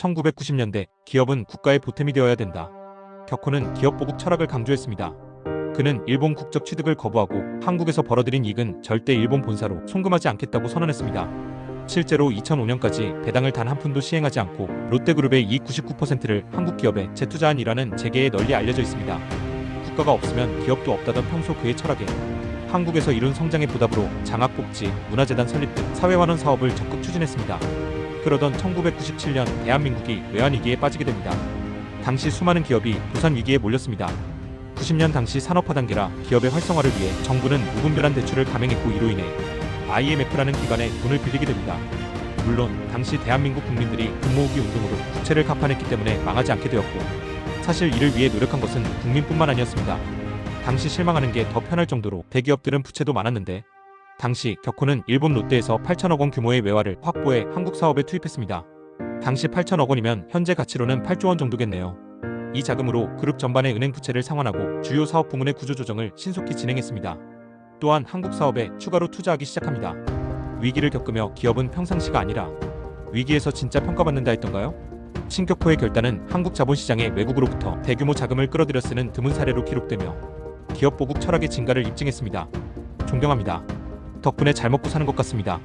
1990년대 기업은 국가의 보탬이 되어야 된다. 격호는 기업 보국 철학을 강조했습니다. 그는 일본 국적 취득을 거부하고 한국에서 벌어들인 이익은 절대 일본 본사로 송금하지 않겠다고 선언했습니다. 실제로 2005년까지 배당을 단 한 푼도 시행하지 않고 롯데그룹의 이익 99%를 한국 기업에 재투자한 일화는 재계에 널리 알려져 있습니다. 국가가 없으면 기업도 없다던 평소 그의 철학에 한국에서 이룬 성장의 보답으로 장학복지, 문화재단 설립 등 사회환원 사업을 적극 추진했습니다. 그러던 1997년 대한민국이 외환위기에 빠지게 됩니다. 당시 수많은 기업이 도산 위기에 몰렸습니다. 90년 당시 산업화 단계라 기업의 활성화를 위해 정부는 무분별한 대출을 감행했고 이로 인해 IMF라는 기관에 돈을 빌리게 됩니다. 물론 당시 대한민국 국민들이 금 모으기 운동으로 부채를 갚아냈기 때문에 망하지 않게 되었고 사실 이를 위해 노력한 것은 국민뿐만 아니었습니다. 당시 실망하는 게 더 편할 정도로 대기업들은 부채도 많았는데 당시 격호는 일본 롯데에서 8천억 원 규모의 외화를 확보해 한국 사업에 투입했습니다. 당시 8천억 원이면 현재 가치로는 8조 원 정도겠네요. 이 자금으로 그룹 전반의 은행 부채를 상환하고 주요 사업 부문의 구조 조정을 신속히 진행했습니다. 또한 한국 사업에 추가로 투자하기 시작합니다. 위기를 겪으며 기업은 평상시가 아니라 위기에서 진짜 평가받는다 했던가요? 신격호의 결단은 한국 자본시장의 외국으로부터 대규모 자금을 끌어들여 쓰는 드문 사례로 기록되며 기업 보국 철학의 진가를 입증했습니다. 존경합니다. 덕분에 잘 먹고 사는 것 같습니다.